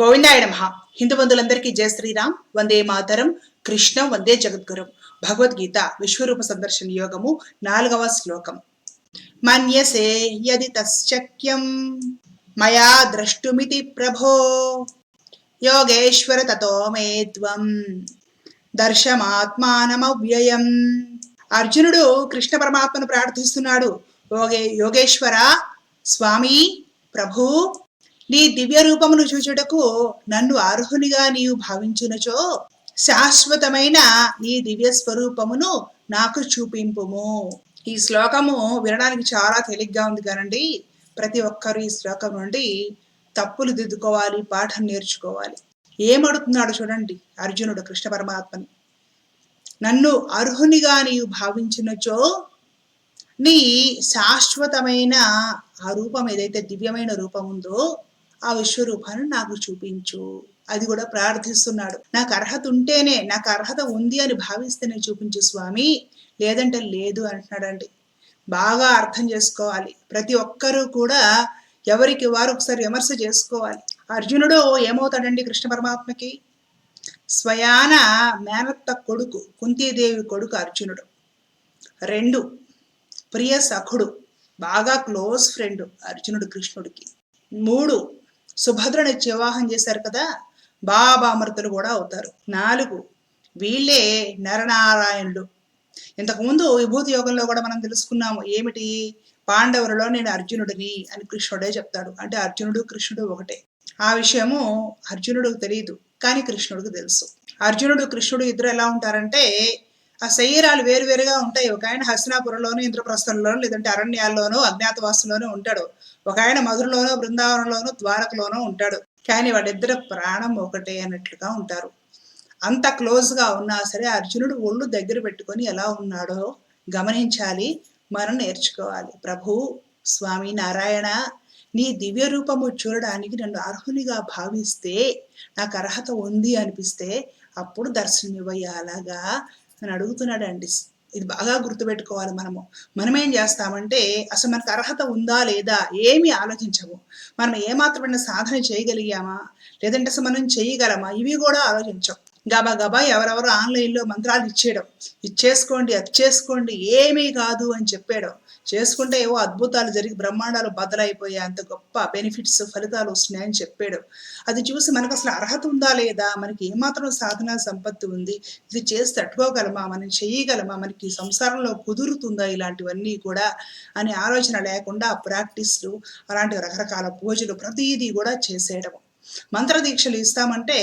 గోవిందాయ నమ. హిందూ బంధువులందరికీ జయ శ్రీరామ్. వందే మాతరం. కృష్ణం వందే జగద్గురం. భగవద్గీత విశ్వరూప సందర్శన యోగము నాలుగవ శ్లోకం. మన్యసే యది తశ్చక్యం మయా ద్రష్టుమితి ప్రభో. యోగేశ్వర తతో మేత్వం దర్శమాత్మానమవ్యయం. అర్జునుడు కృష్ణ పరమాత్మను ప్రార్థిస్తున్నాడు. యోగే యోగేశ్వర స్వామి ప్రభు నీ దివ్య రూపమును చూచుటకు నన్ను అర్హునిగా నీవు భావించునచో శాశ్వతమైన నీ దివ్య స్వరూపమును నాకు చూపింపుము. ఈ శ్లోకము వినడానికి చాలా తేలిగ్గా ఉంది కానండి. ప్రతి ఒక్కరు ఈ శ్లోకం నుండి తప్పులు దిద్దుకోవాలి పాఠం నేర్చుకోవాలి. ఏమడుతున్నాడు చూడండి అర్జునుడు కృష్ణ పరమాత్మని. నన్ను అర్హునిగా నీవు భావించినచో నీ శాశ్వతమైన ఆ రూపం ఏదైతే దివ్యమైన రూపం ఉందో ఆ విశ్వరూపాన్ని నాకు చూపించు. అది కూడా ప్రార్థిస్తున్నాడు. నాకు అర్హత ఉంటేనే నాకు అర్హత ఉంది అని భావిస్తేనే చూపించు స్వామి. లేదంటే లేదు అంటున్నాడండి. బాగా అర్థం చేసుకోవాలి. ప్రతి ఒక్కరూ కూడా ఎవరికి వారు ఒకసారి విమర్శ చేసుకోవాలి. అర్జునుడు ఏమవుతాడండి కృష్ణ పరమాత్మకి? స్వయాన మేనత్త కొడుకు కుంతీదేవి కొడుకు అర్జునుడు. రెండు ప్రియ సఖుడు బాగా క్లోజ్ ఫ్రెండ్ అర్జునుడు కృష్ణుడికి. మూడు సుభద్రని వివాహం చేశారు కదా బాబామృతులు కూడా అవుతారు. నాలుగు వీళ్ళే నరనారాయణులు. ఇంతకుముందు విభూతి యోగంలో కూడా మనం తెలుసుకున్నాము ఏమిటి? పాండవులలో నేను అర్జునుడిని అని కృష్ణుడే చెప్తాడు. అంటే అర్జునుడు కృష్ణుడు ఒకటే. ఆ విషయము అర్జునుడికి తెలియదు కానీ కృష్ణుడికి తెలుసు. అర్జునుడు కృష్ణుడు ఇద్దరు ఎలా ఉంటారంటే ఆ శరీరాలు వేరువేరుగా ఉంటాయి. ఒక ఆయన హస్తినాపురంలోను ఇంద్రప్రస్థంలోను లేదంటే అరణ్యాల్లోనూ అజ్ఞాతవాసంలోనూ ఉంటాడు. ఒక ఆయన మధురలోనూ బృందావనంలోనూ ద్వారకలోనూ ఉంటాడు. కానీ వాళ్ళిద్దరు ప్రాణం ఒకటే అన్నట్లుగా ఉంటారు. అంత క్లోజ్గా ఉన్నా సరే అర్జునుడు ఒళ్ళు దగ్గర పెట్టుకొని ఎలా ఉన్నాడో గమనించాలి మనం నేర్చుకోవాలి. ప్రభు స్వామి నారాయణ నీ దివ్య రూపము చూడడానికి నన్ను అర్హునిగా భావిస్తే నాకు అర్హత ఉంది అనిపిస్తే అప్పుడు దర్శనమివ్వయ్యా. అలాగా అని అడుగుతున్నాడండి. ఇది బాగా గుర్తుపెట్టుకోవాలి మనము. మనం ఏం చేస్తామంటే అసలు మనకు అర్హత ఉందా లేదా ఏమీ ఆలోచించము. మనం ఏమాత్రమైన సాధన చేయగలిగామా? లేదంటే అసలు మనం చేయగలమా? ఇవి కూడా ఆలోచించం. గబా గబా ఎవరెవరు ఆన్లైన్లో మంత్రాలు ఇచ్చేయడం. ఇచ్చేసుకోండి అది చేసుకోండి ఏమీ కాదు అని చెప్పాడు చేసుకుంటే ఏవో అద్భుతాలు జరిగి బ్రహ్మాండాలు బద్దలైపోయాయి అంత గొప్ప బెనిఫిట్స్ ఫలితాలు వస్తున్నాయని చెప్పాడు అది చూసి మనకు అసలు అర్హత ఉందా లేదా? మనకి ఏమాత్రం సాధన సంపత్తి ఉంది. ఇది చేసి తట్టుకోగలమా? మనం చేయగలమా? మనకి సంసారంలో కుదురుతుందా ఇలాంటివన్నీ కూడా అనే ఆలోచన లేకుండా ప్రాక్టీస్లు అలాంటి రకరకాల పూజలు ప్రతిదీ కూడా చేసేయడం మంత్ర దీక్షలు ఇస్తామంటే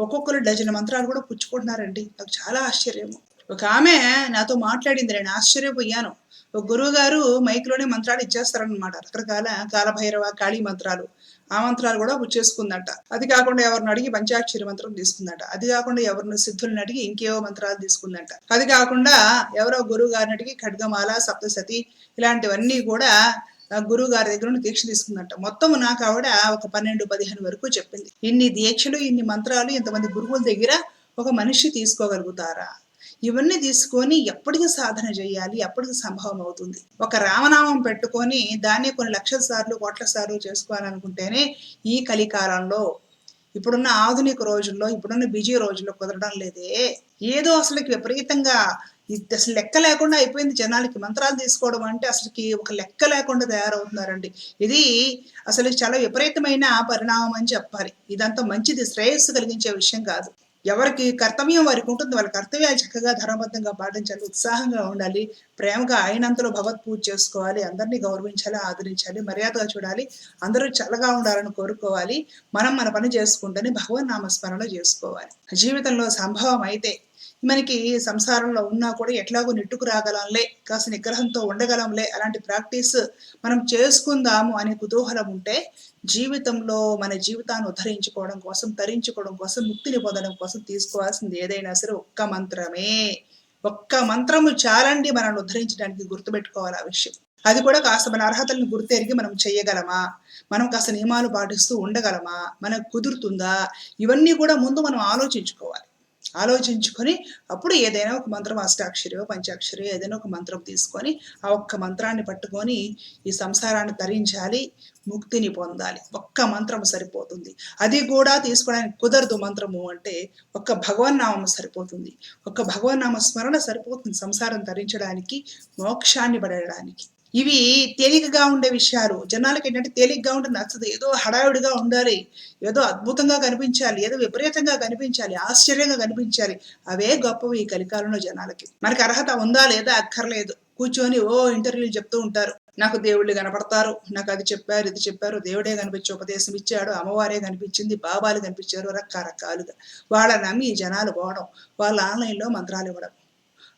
ఒక్కొక్కరు డజన్ మంత్రాలు కూడా పుచ్చుకుంటున్నారండి. నాకు చాలా ఆశ్చర్యము ఒక ఆమె నాతో మాట్లాడింది నేను ఆశ్చర్యపోయాను. ఒక గురువు గారు మైక్లోనే మంత్రాలు ఇచ్చేస్తారనమాట రకరకాల కాలభైరవ కాళీ మంత్రాలు ఆ మంత్రాలు కూడా పుచ్చేసుకుందట. అది కాకుండా ఎవరిని అడిగి పంచాక్షరి మంత్రం తీసుకుందట. అది కాకుండా ఎవరిని సిద్ధులను అడిగి ఇంకేవో మంత్రాలు తీసుకుందట. అది కాకుండా ఎవరో గురువు గారిని అడిగి ఖడ్గమాల సప్తసతి ఇలాంటివన్నీ కూడా గురువు గారి దగ్గర నుండి దీక్ష తీసుకుందంట మొత్తం నాకు ఆవిడ ఒక పన్నెండు పదిహేను వరకు చెప్పింది. ఇన్ని దీక్షలు ఇన్ని మంత్రాలు ఇంతమంది గురువుల దగ్గర ఒక మనిషి తీసుకోగలుగుతారా? ఇవన్నీ తీసుకొని ఎప్పటికి సాధన చేయాలి ఎప్పటికీ సంభవం అవుతుంది. ఒక రామనామం పెట్టుకొని దాన్ని కొన్ని లక్షల సార్లు కోట్ల సార్లు చేసుకోవాలనుకుంటేనే ఈ కలికాలంలో ఇప్పుడున్న ఆధునిక రోజుల్లో ఇప్పుడున్న బిజీ రోజుల్లో కుదరడం లేదే. ఏదో అసలుకి విపరీతంగా అసలు లెక్క లేకుండా అయిపోయింది జనాలకి. మంత్రాలు తీసుకోవడం అంటే అసలుకి ఒక లెక్క లేకుండా తయారవుతున్నారండి. ఇది అసలు చాలా విపరీతమైన పరిణామం అని చెప్పాలి. ఇదంతా మంచిది శ్రేయస్సు కలిగించే విషయం కాదు. ఎవరికి కర్తవ్యం వారికి ఉంటుంది. వాళ్ళ కర్తవ్యాలు చక్కగా ధర్మబద్ధంగా పాటించాలి ఉత్సాహంగా ఉండాలి ప్రేమగా అయినంతలో భగవత్ పూజ చేసుకోవాలి అందరినీ గౌరవించాలి ఆదరించాలి మర్యాదగా చూడాలి అందరూ చల్లగా ఉండాలని కోరుకోవాలి మనం మన పని చేసుకుంటేనే భగవన్ నామస్మరణ చేసుకోవాలి. జీవితంలో సంభవం అయితే మనకి సంసారంలో ఉన్నా కూడా ఎట్లాగో నెట్టుకు రాగలంలే కాస్త నిగ్రహంతో ఉండగలంలే అలాంటి ప్రాక్టీస్ మనం చేసుకుందాము అనే కుతూహలం ఉంటే జీవితంలో మన జీవితాన్ని ఉద్ధరించుకోవడం కోసం తరించుకోవడం కోసం ముక్తిని పొందడం కోసం తీసుకోవాల్సింది ఏదైనా సరే ఒక్క మంత్రమే. ఒక్క మంత్రము చాలండి మనల్ని ఉద్ధరించడానికి గుర్తుపెట్టుకోవాలి ఆ విషయం. అది కూడా కాస్త మన అర్హతలను గుర్తెరిగి మనం చేయగలమా? మనం కాస్త నియమాలు పాటిస్తూ ఉండగలమా? మనకు కుదురుతుందా? ఇవన్నీ కూడా ముందు మనం ఆలోచించుకోవాలి. ఆలోచించుకొని అప్పుడు ఏదైనా ఒక మంత్రం అష్టాక్షరియో పంచాక్షరి ఏదైనా ఒక మంత్రం తీసుకొని ఆ ఒక్క మంత్రాన్ని పట్టుకొని ఈ సంసారాన్ని తరించాలి ముక్తిని పొందాలి. ఒక్క మంత్రం సరిపోతుంది. అది కూడా తీసుకోవడానికి కుదరదు మంత్రము అంటే ఒక్క భగవన్నామం సరిపోతుంది. ఒక్క భగవన్నామ స్మరణ సరిపోతుంది సంసారం ధరించడానికి మోక్షాన్ని పడడానికి ఇవి తేలికగా ఉండే విషయాలు. జనాలకి ఏంటంటే తేలికగా ఉంటే నచ్చదు. ఏదో హడావిడిగా ఉండాలి. ఏదో అద్భుతంగా కనిపించాలి. ఏదో విపరీతంగా కనిపించాలి. ఆశ్చర్యంగా కనిపించాలి. అవే గొప్పవి ఈ కలికాలంలో జనాలకి. మనకి అర్హత ఉందా లేదా అక్కర్లేదు. కూర్చొని ఓ ఇంటర్వ్యూలు చెప్తూ ఉంటారు. నాకు దేవుళ్ళు కనపడతారు. నాకు అది చెప్పారు ఇది చెప్పారు. దేవుడే కనిపించి ఉపదేశం ఇచ్చాడు. అమ్మవారే కనిపించింది. బాబాలు కనిపించారు. రకరకాలుగా. వాళ్ళ నమ్మి జనాలు పోవడం. వాళ్ళ ఆన్లైన్లో మంత్రాలు ఇవ్వడం.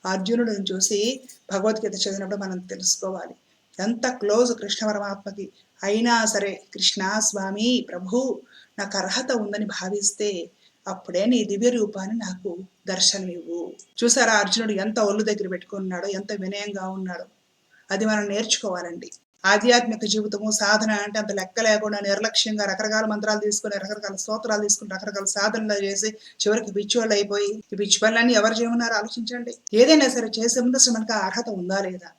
అర్జునుడిని చూసి భగవద్గీత చదివినప్పుడు మనం తెలుసుకోవాలి. ఎంత క్లోజ్ కృష్ణ పరమాత్మకి. అయినా సరే కృష్ణ స్వామి ప్రభు నాకు అర్హత ఉందని భావిస్తే అప్పుడే నీ దివ్య రూపాన్ని నాకు దర్శనమివ్వు. చూసారా అర్జునుడు ఎంత ఒళ్ళు దగ్గర పెట్టుకున్నాడో ఎంత వినయంగా ఉన్నాడో. అది మనం నేర్చుకోవాలండి. ఆధ్యాత్మిక జీవితము సాధన అంటే అంత లెక్క లేకుండా నిర్లక్ష్యంగా రకరకాల మంత్రాలు తీసుకుని రకరకాల స్తోత్రాలు తీసుకుని రకరకాల సాధనలు చేసి చివరికి పిచ్చివాళ్ళు అయిపోయి ఈ పిచ్చి పనులన్నీ ఎవరు చేయమన్నారు ఆలోచించండి. ఏదైనా సరే చేసే ముందు అసలు మనకు అర్హత ఉందా లేదా?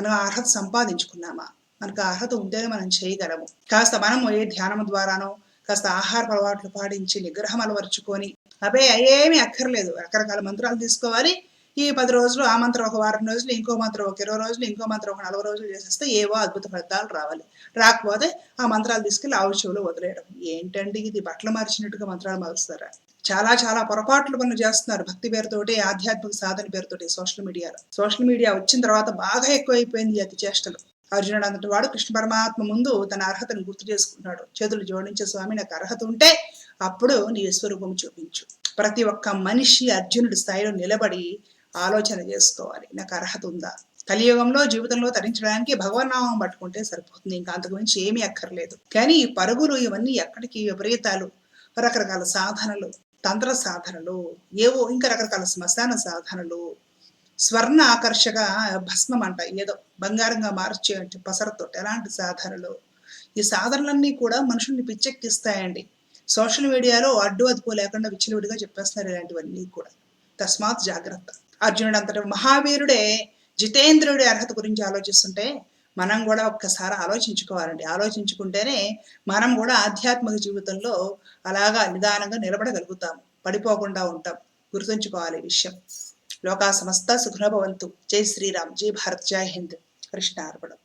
మనం అర్హత సంపాదించుకున్నామా? మనకు అర్హత ఉంటేనే మనం చేయగలము. కాస్త మనము ఏ ధ్యానం ద్వారానో కాస్త ఆహార అలవాట్లు పాటించి నిగ్రహం అలవరుచుకొని అవే ఏమీ అక్కర్లేదు. రకరకాల మంత్రాలు తీసుకోవాలి ఈ పది రోజులు ఆ మంత్రం ఒక వారం రోజులు ఇంకో మంత్రం ఒక ఇరవై రోజులు ఇంకో మంత్రం ఒక నలభై రోజులు చేసేస్తే ఏవో అద్భుత ఫలితాలు రావాలి. రాకపోతే ఆ మంత్రాలు తీసుకెళ్ళి ఆవు వదిలేయడం. ఏంటండి ఇది? బట్టలు మార్చినట్టుగా మంత్రాలు మారుస్తారా? చాలా చాలా పొరపాట్లు పనులు చేస్తున్నారు భక్తి పేరుతోటి ఆధ్యాత్మిక సాధన పేరుతోటి సోషల్ మీడియాలో. సోషల్ మీడియా వచ్చిన తర్వాత బాగా ఎక్కువైపోయింది అతి చేష్టలు. అర్జునుడు అంతటి వాడు కృష్ణ పరమాత్మ ముందు తన అర్హతను గుర్తు చేసుకుంటున్నాడు. చేతులు జోడించే స్వామి నాకు అర్హత ఉంటే అప్పుడు నీ స్వరూపం చూపించు. ప్రతి ఒక్క మనిషి అర్జునుడి స్థాయిలో నిలబడి ఆలోచన చేసుకోవాలి. నాకు అర్హత ఉందా? కలియుగంలో జీవితంలో తరించడానికి భగవన్నామం పట్టుకుంటే సరిపోతుంది. ఇంకా అంతకు మించి ఏమీ అక్కర్లేదు. కానీ ఈ పరుగులు ఇవన్నీ ఎక్కడికి విపరీతాలు. రకరకాల సాధనలు తంత్ర సాధనలు ఏవో ఇంకా రకరకాల శ్మశాన సాధనలు. స్వర్ణ ఆకర్షక భస్మం అంట. ఏదో బంగారంగా మార్చే పసరతో ఎలాంటి సాధనలు. ఈ సాధనలన్నీ కూడా మనుషుల్ని పిచ్చెక్కిస్తాయండి. సోషల్ మీడియాలో అడ్డు అదుపు లేకుండా విచ్చలవిడిగా చెప్పేస్తున్నారు ఇలాంటివన్నీ కూడా. తస్మాత్ జాగ్రత్త. అర్జునుడు అంతటి మహావీరుడే జితేంద్రుడి అర్హత గురించి ఆలోచిస్తుంటే మనం కూడా ఒక్కసారి ఆలోచించుకోవాలండి. ఆలోచించుకుంటేనే మనం కూడా ఆధ్యాత్మిక జీవితంలో అలాగా నిదానంగా నిలబడగలుగుతాం. పడిపోకుండా ఉంటాం. గుర్తుంచుకోవాలి విషయం. లోకా సమస్త సుఖనభవంతు జై శ్రీరామ్. జై భారత్. జై హింద్. కృష్ణ అర్పణం.